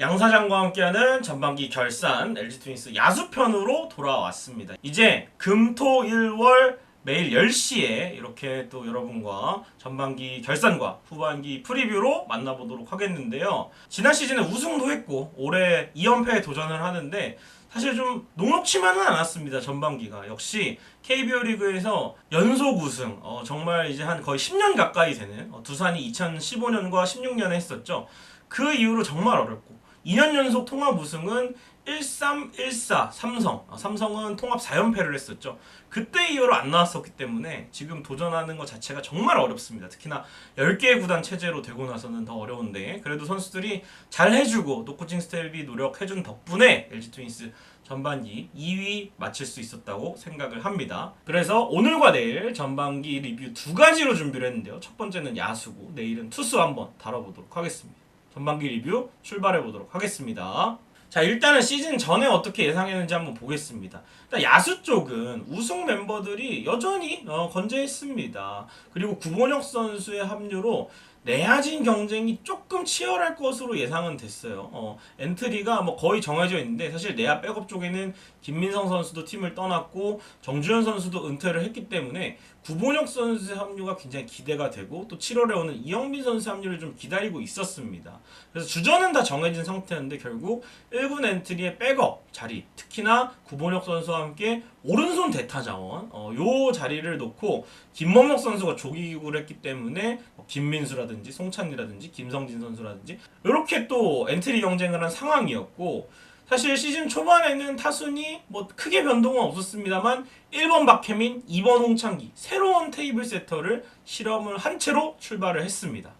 양 사장과 함께하는 전반기 결산 LG 트윈스 야수편으로 돌아왔습니다. 이제 금토 일월 매일 10시에 이렇게 또 여러분과 전반기 결산과 후반기 프리뷰로 만나보도록 하겠는데요. 지난 시즌에 우승도 했고 올해 2연패에 도전을 하는데 사실 좀 녹록치만은 않았습니다. 전반기가 역시 KBO 리그에서 연속 우승 어, 정말 이제 한 거의 10년 가까이 되는 어, 두산이 2015년과 16년에 했었죠. 그 이후로 정말 어렵고 2년 연속 통합 우승은 1314 삼성 어, 삼성은 통합 4연패를 했었죠. 그때 이후로 안 나왔었기 때문에 지금 도전하는 것 자체가 정말 어렵습니다. 특히나 10개의 구단 체제로 되고 나서는 더 어려운데 그래도 선수들이 잘 해주고 또 코칭 스텝이 노력해준 덕분에 LG 트윈스 전반기 2위 마칠 수 있었다고 생각을 합니다. 그래서 오늘과 내일 전반기 리뷰 두 가지로 준비를 했는데요. 첫 번째는 야수고 내일은 투수 한번 다뤄보도록 하겠습니다. 전반기 리뷰 출발해 보도록 하겠습니다. 자 일단은 시즌 전에 어떻게 예상했는지 한번 보겠습니다. 일단 야수 쪽은 우승 멤버들이 여전히 어, 건재했습니다. 그리고 구본혁 선수의 합류로 내야진 경쟁이 조금 치열할 것으로 예상은 됐어요. 어, 엔트리가 뭐 거의 정해져 있는데 사실 내야 백업 쪽에는 김민성 선수도 팀을 떠났고 정주현 선수도 은퇴를 했기 때문에 구본혁 선수의 합류가 굉장히 기대가 되고 또 7월에 오는 이영빈 선수의 합류를 좀 기다리고 있었습니다. 그래서 주전은 다 정해진 상태였는데 결국 1군 엔트리의 백업 자리 특히나 구본혁 선수와 함께 오른손 대타 자원 어, 요 자리를 놓고 김범석 선수가 조기기구를 했기 때문에 뭐 김민수라든지 송찬이라든지 김성진 선수라든지 이렇게 또 엔트리 경쟁을 한 상황이었고 사실 시즌 초반에는 타순이 뭐 크게 변동은 없었습니다만 1번 박혜민, 2번 홍창기 새로운 테이블 세터를 실험을 한 채로 출발을 했습니다.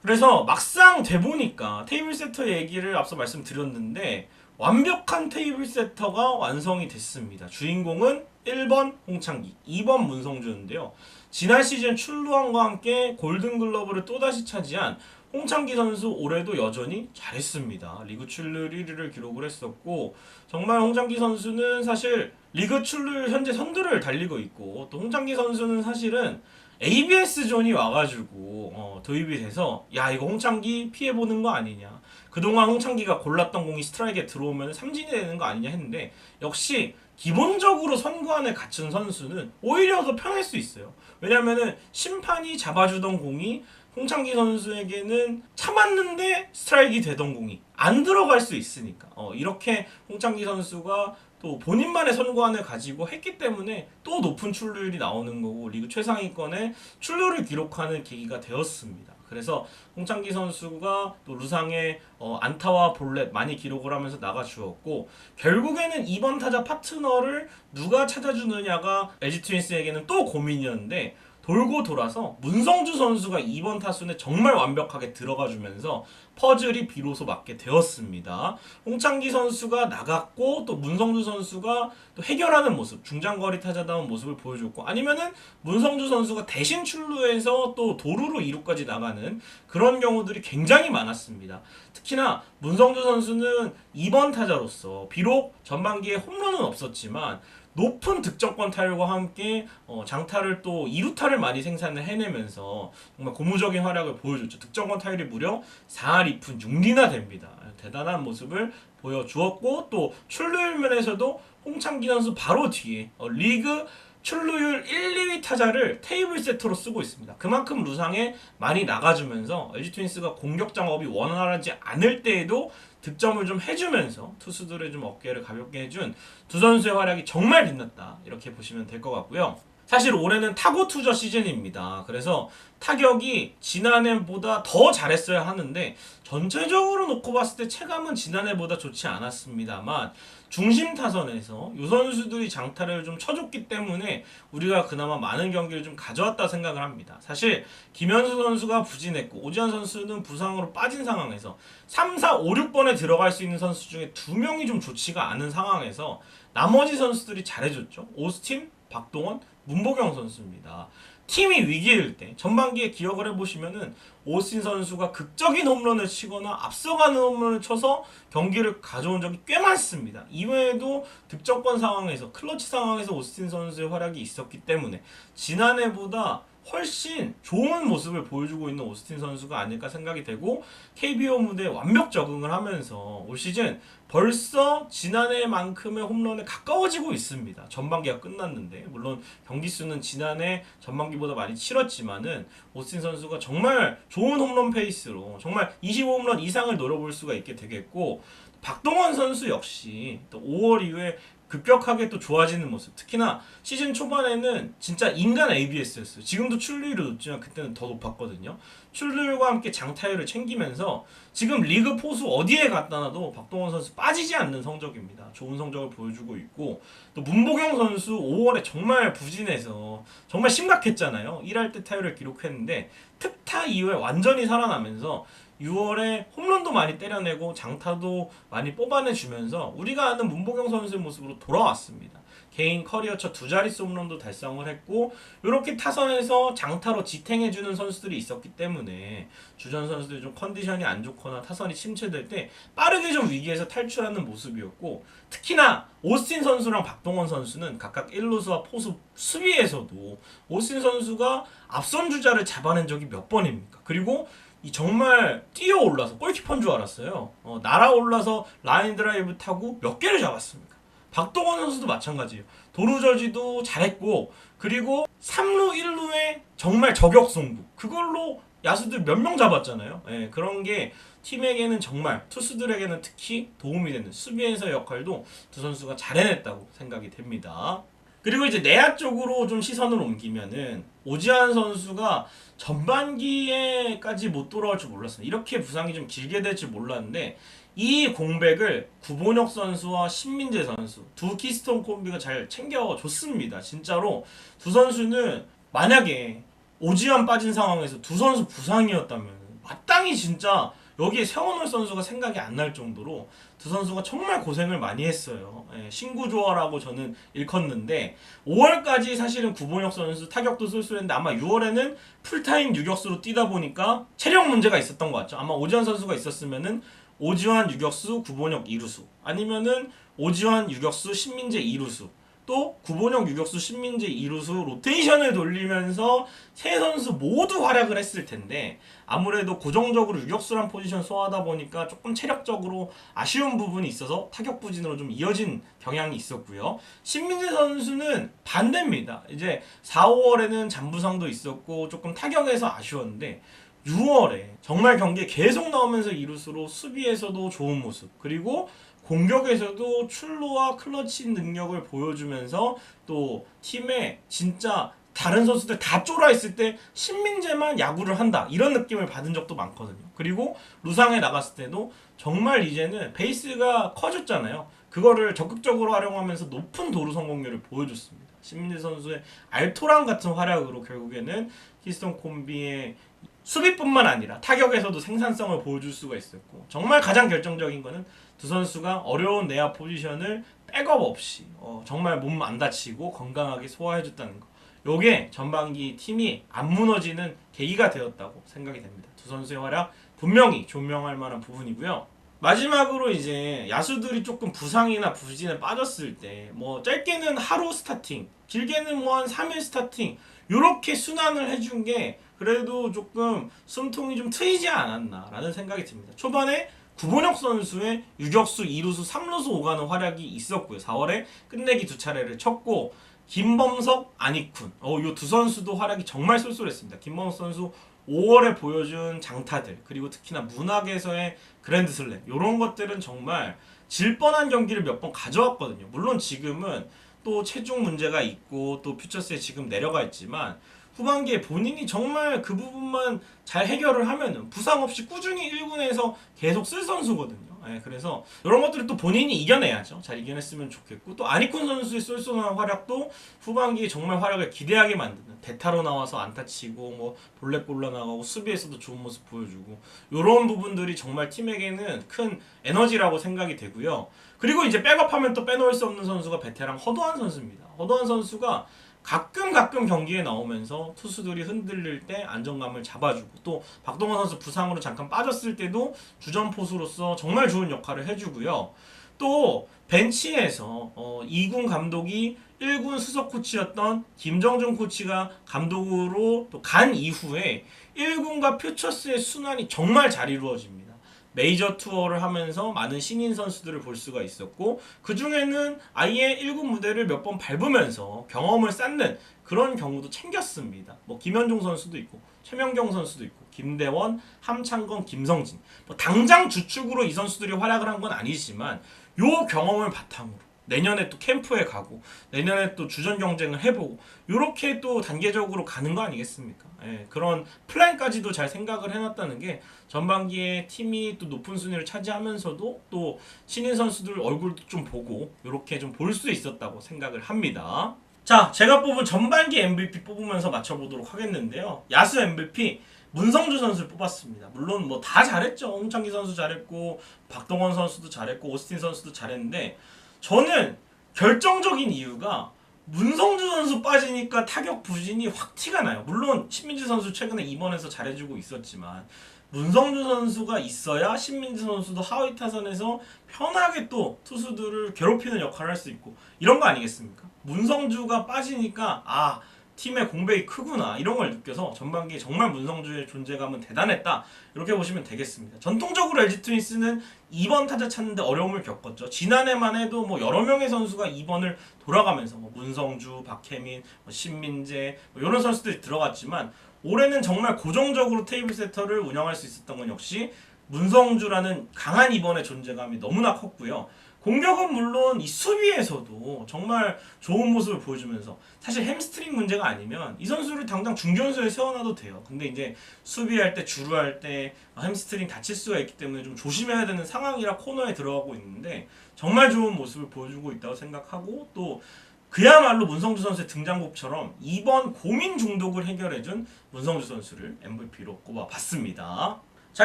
그래서 막상 돼 보니까 테이블 세터 얘기를 앞서 말씀드렸는데 완벽한 테이블 세터가 완성이 됐습니다. 주인공은 1번 홍창기, 2번 문성준인데요. 지난 시즌 출루왕과 함께 골든글러브를 또다시 차지한 홍창기 선수 올해도 여전히 잘했습니다. 리그 출루율 1위를 기록을 했었고 정말 홍창기 선수는 사실 리그 출루율 현재 선두를 달리고 있고 또 홍창기 선수는 사실은 ABS 존이 와가지고 어, 도입이 돼서 야 이거 홍창기 피해 보는 거 아니냐 그동안 홍창기가 골랐던 공이 스트라이크에 들어오면 삼진이 되는 거 아니냐 했는데 역시 기본적으로 선구안에 갖춘 선수는 오히려 더 편할 수 있어요 왜냐면은 심판이 잡아주던 공이 홍창기 선수에게는 참았는데 스트라이크 되던 공이 안 들어갈 수 있으니까 어, 이렇게 홍창기 선수가 또 본인만의 선구안을 가지고 했기 때문에 또 높은 출루율이 나오는 거고 리그 최상위권에 출루를 기록하는 계기가 되었습니다. 그래서 홍창기 선수가 또 루상의 어, 안타와 볼넷 많이 기록을 하면서 나가주었고 결국에는 2번 타자 파트너를 누가 찾아주느냐가 LG 트윈스에게는 또 고민이었는데 돌고 돌아서 문성주 선수가 2번 타순에 정말 완벽하게 들어가 주면서 퍼즐이 비로소 맞게 되었습니다. 홍창기 선수가 나갔고 또 문성주 선수가 또 해결하는 모습, 중장거리 타자다운 모습을 보여줬고 아니면은 문성주 선수가 대신 출루해서 또 도루로 2루까지 나가는 그런 경우들이 굉장히 많았습니다. 특히나 문성주 선수는 2번 타자로서 비록 전반기에 홈런은 없었지만 높은 득점권 타율과 함께 어, 장타를 또 2루타를 많이 생산을 해내면서 정말 고무적인 활약을 보여줬죠. 득점권 타율이 무려 4할 2푼 6리나 됩니다. 대단한 모습을 보여주었고 또 출루율 면에서도 홍창기 선수 바로 뒤에 어, 리그 출루율 1, 2위 타자를 테이블 세터로 쓰고 있습니다. 그만큼 루상에 많이 나가주면서 LG 트윈스가 공격 작업이 원활하지 않을 때에도 득점을 좀 해주면서 투수들의 좀 어깨를 가볍게 해준 두 선수의 활약이 정말 빛났다 이렇게 보시면 될 것 같고요. 사실 올해는 타고 투저 시즌입니다. 그래서 타격이 지난해보다 더 잘했어야 하는데 전체적으로 놓고 봤을 때 체감은 지난해보다 좋지 않았습니다만 중심 타선에서 이 선수들이 장타를 좀 쳐줬기 때문에 우리가 그나마 많은 경기를 좀 가져왔다 생각을 합니다. 사실 김현수 선수가 부진했고 오지환 선수는 부상으로 빠진 상황에서 3, 4, 5, 6번에 들어갈 수 있는 선수 중에 두 명이 좀 좋지가 않은 상황에서 나머지 선수들이 잘해줬죠. 오스틴, 박동원, 문보경 선수입니다. 팀이 위기일 때 전반기에 기억을 해보시면은 오스틴 선수가 극적인 홈런을 치거나 앞서가는 홈런을 쳐서 경기를 가져온 적이 꽤 많습니다. 이외에도 득점권 상황에서 클러치 상황에서 오스틴 선수의 활약이 있었기 때문에 지난해보다 훨씬 좋은 모습을 보여주고 있는 오스틴 선수가 아닐까 생각이 되고 KBO 무대에 완벽 적응을 하면서 올 시즌 벌써 지난해만큼의 홈런에 가까워지고 있습니다. 전반기가 끝났는데 물론 경기 수는 지난해 전반기보다 많이 치렀지만은 오스틴 선수가 정말 좋은 홈런 페이스로 정말 25홈런 이상을 노려볼 수가 있게 되겠고 박동원 선수 역시 또 5월 이후에 급격하게 또 좋아지는 모습. 특히나 시즌 초반에는 진짜 인간 ABS였어요. 지금도 출루율이 높지만 그때는 더 높았거든요. 출루율과 함께 장타율을 챙기면서 지금 리그 포수 어디에 갖다 놔도 박동원 선수 빠지지 않는 성적입니다. 좋은 성적을 보여주고 있고 또 문보경 선수 5월에 정말 부진해서 정말 심각했잖아요. 1할 때 타율을 기록했는데 특 타 이후에 완전히 살아나면서 6월에 홈런도 많이 때려내고 장타도 많이 뽑아내주면서 우리가 아는 문보경 선수의 모습으로 돌아왔습니다. 개인 커리어 첫 두 자릿수 홈런도 달성을 했고 이렇게 타선에서 장타로 지탱해주는 선수들이 있었기 때문에 주전 선수들이 좀 컨디션이 안 좋거나 타선이 침체될 때 빠르게 좀 위기에서 탈출하는 모습이었고 특히나 오스틴 선수랑 박동원 선수는 각각 1루수와 포수 수비에서도 오스틴 선수가 앞선 주자를 잡아낸 적이 몇 번입니까? 그리고 이 정말 뛰어 올라서 골키퍼인 줄 알았어요. 어, 날아올라서 라인 드라이브 타고 몇 개를 잡았습니까? 박동원 선수도 마찬가지예요. 도루저지도 잘했고 그리고 3루 1루에 정말 저격 송구 그걸로 야수들 몇 명 잡았잖아요. 예, 그런 게 팀에게는 정말 투수들에게는 특히 도움이 되는 수비에서의 역할도 두 선수가 잘 해냈다고 생각이 됩니다. 그리고 이제 내야 쪽으로 좀 시선을 옮기면은 오지환 선수가 전반기에까지 못 돌아올 줄 몰랐어요. 이렇게 부상이 좀 길게 될 줄 몰랐는데 이 공백을 구본혁 선수와 신민재 선수 두 키스톤 콤비가 잘 챙겨줬습니다. 진짜로 두 선수는 만약에 오지환 빠진 상황에서 두 선수 부상이었다면 마땅히 진짜 여기에 세원호 선수가 생각이 안 날 정도로 두 선수가 정말 고생을 많이 했어요. 예, 신구조화라고 저는 일컫는데 5월까지 사실은 구본혁 선수 타격도 쏠쏠했는데 아마 6월에는 풀타임 유격수로 뛰다 보니까 체력 문제가 있었던 것 같죠. 아마 오지환 선수가 있었으면은 오지환 유격수 구본혁 이루수 아니면은 오지환 유격수 신민재 이루수 또 구본혁 유격수 신민재 이루수 로테이션을 돌리면서 세 선수 모두 활약을 했을 텐데 아무래도 고정적으로 유격수란 포지션 소화하다 보니까 조금 체력적으로 아쉬운 부분이 있어서 타격 부진으로 좀 이어진 경향이 있었고요. 신민재 선수는 반대입니다. 이제 4, 5월에는 잔부상도 있었고 조금 타격에서 아쉬웠는데 6월에 정말 경기에 계속 나오면서 이루수로 수비에서도 좋은 모습 그리고 공격에서도 출루와 클러치 능력을 보여주면서 또 팀에 진짜 다른 선수들 다 쫄아 있을 때 신민재만 야구를 한다 이런 느낌을 받은 적도 많거든요. 그리고 루상에 나갔을 때도 정말 이제는 베이스가 커졌잖아요. 그거를 적극적으로 활용하면서 높은 도루 성공률을 보여줬습니다. 신민재 선수의 알토란 같은 활약으로 결국에는 히스톤 콤비의 수비뿐만 아니라 타격에서도 생산성을 보여줄 수가 있었고 정말 가장 결정적인 거는 두 선수가 어려운 내야 포지션을 백업 없이 어, 정말 몸 안 다치고 건강하게 소화해줬다는 거. 요게 전반기 팀이 안 무너지는 계기가 되었다고 생각이 됩니다. 두 선수의 활약 분명히 조명할 만한 부분이고요. 마지막으로 이제 야수들이 조금 부상이나 부진에 빠졌을 때 뭐 짧게는 하루 스타팅, 길게는 뭐 한 3일 스타팅 요렇게 순환을 해준 게 그래도 조금 숨통이 좀 트이지 않았나라는 생각이 듭니다. 초반에 구본혁 선수의 유격수 2루수 3루수 오가는 활약이 있었고요. 4월에 끝내기 두 차례를 쳤고 김범석, 안익훈 어, 요두 선수도 활약이 정말 쏠쏠했습니다. 김범석 선수 5월에 보여준 장타들 그리고 특히나 문학에서의 그랜드슬램 이런 것들은 정말 질 뻔한 경기를 몇 번 가져왔거든요. 물론 지금은 또 체중 문제가 있고 또 퓨처스에 지금 내려가 있지만 후반기에 본인이 정말 그 부분만 잘 해결을 하면은 부상 없이 꾸준히 1군에서 계속 쓸 선수거든요. 예, 그래서 이런 것들을 또 본인이 이겨내야죠. 잘 이겨냈으면 좋겠고 또 아니쿤 선수의 쏠쏠한 활약도 후반기에 정말 활약을 기대하게 만드는 대타로 나와서 안타 치고 뭐 볼넷 골라 나가고 수비에서도 좋은 모습 보여주고 이런 부분들이 정말 팀에게는 큰 에너지라고 생각이 되고요. 그리고 이제 백업하면 또 빼놓을 수 없는 선수가 베테랑 허도한 선수입니다. 허도한 선수가 가끔 가끔 경기에 나오면서 투수들이 흔들릴 때 안정감을 잡아주고 또 박동원 선수 부상으로 잠깐 빠졌을 때도 주전 포수로서 정말 좋은 역할을 해주고요. 또 벤치에서 어, 2군 감독이 1군 수석 코치였던 김정준 코치가 감독으로 또 간 이후에 1군과 퓨처스의 순환이 정말 잘 이루어집니다. 메이저 투어를 하면서 많은 신인 선수들을 볼 수가 있었고 그 중에는 아예 1군 무대를 몇 번 밟으면서 경험을 쌓는 그런 경우도 챙겼습니다. 뭐 김현종 선수도 있고 최명경 선수도 있고 김대원, 함창건, 김성진 뭐 당장 주축으로 이 선수들이 활약을 한 건 아니지만 요 경험을 바탕으로 내년에 또 캠프에 가고 내년에 또 주전 경쟁을 해보고 요렇게 또 단계적으로 가는 거 아니겠습니까? 예, 그런 플랜까지도 잘 생각을 해놨다는 게 전반기에 팀이 또 높은 순위를 차지하면서도 또 신인 선수들 얼굴도 좀 보고 요렇게 좀 볼 수 있었다고 생각을 합니다. 자, 제가 뽑은 전반기 MVP 뽑으면서 맞춰보도록 하겠는데요. 야수 MVP 문성주 선수를 뽑았습니다. 물론 뭐 다 잘했죠. 홍창기 선수 잘했고 박동원 선수도 잘했고 오스틴 선수도 잘했는데 저는 결정적인 이유가 문성주 선수 빠지니까 타격 부진이 확 티가 나요. 물론 신민지 선수 최근에 입원해서 잘해주고 있었지만 문성주 선수가 있어야 신민지 선수도 하위 타선에서 편하게 또 투수들을 괴롭히는 역할을 할 수 있고 이런 거 아니겠습니까? 문성주가 빠지니까 아 팀의 공백이 크구나 이런 걸 느껴서 전반기에 정말 문성주의 존재감은 대단했다 이렇게 보시면 되겠습니다. 전통적으로 LG 트윈스는 2번 타자 찾는데 어려움을 겪었죠. 지난해만 해도 뭐 여러 명의 선수가 2번을 돌아가면서 뭐 문성주, 박혜민, 뭐 신민재 뭐 이런 선수들이 들어갔지만 올해는 정말 고정적으로 테이블 세터를 운영할 수 있었던 건 역시 문성주라는 강한 2번의 존재감이 너무나 컸고요. 공격은 물론 이 수비에서도 정말 좋은 모습을 보여주면서 사실 햄스트링 문제가 아니면 이 선수를 당장 중견수에 세워놔도 돼요. 근데 이제 수비할 때 주루할 때 햄스트링 다칠 수가 있기 때문에 좀 조심해야 되는 상황이라 코너에 들어가고 있는데 정말 좋은 모습을 보여주고 있다고 생각하고 또 그야말로 문성주 선수의 등장곡처럼 이번 고민 중독을 해결해준 문성주 선수를 MVP로 꼽아봤습니다. 자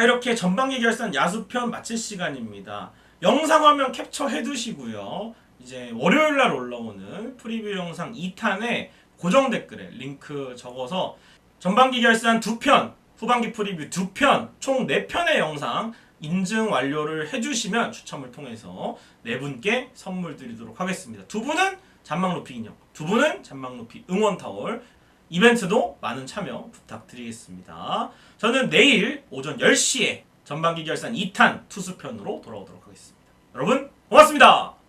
이렇게 전반기 결산 야수편 마칠 시간입니다. 영상 화면 캡처해 두시고요. 이제 월요일 날 올라오는 프리뷰 영상 2탄에 고정 댓글에 링크 적어서 전반기 결산 2편, 후반기 프리뷰 2편, 총 4편의 영상 인증 완료를 해주시면 추첨을 통해서 네 분께 선물 드리도록 하겠습니다. 두 분은 잔망 높이 인형, 두 분은 잔망 높이 응원 타월 이벤트도 많은 참여 부탁드리겠습니다. 저는 내일 오전 10시에 전반기 결산 2탄 투수편으로 돌아오도록 하겠습니다. 여러분 고맙습니다.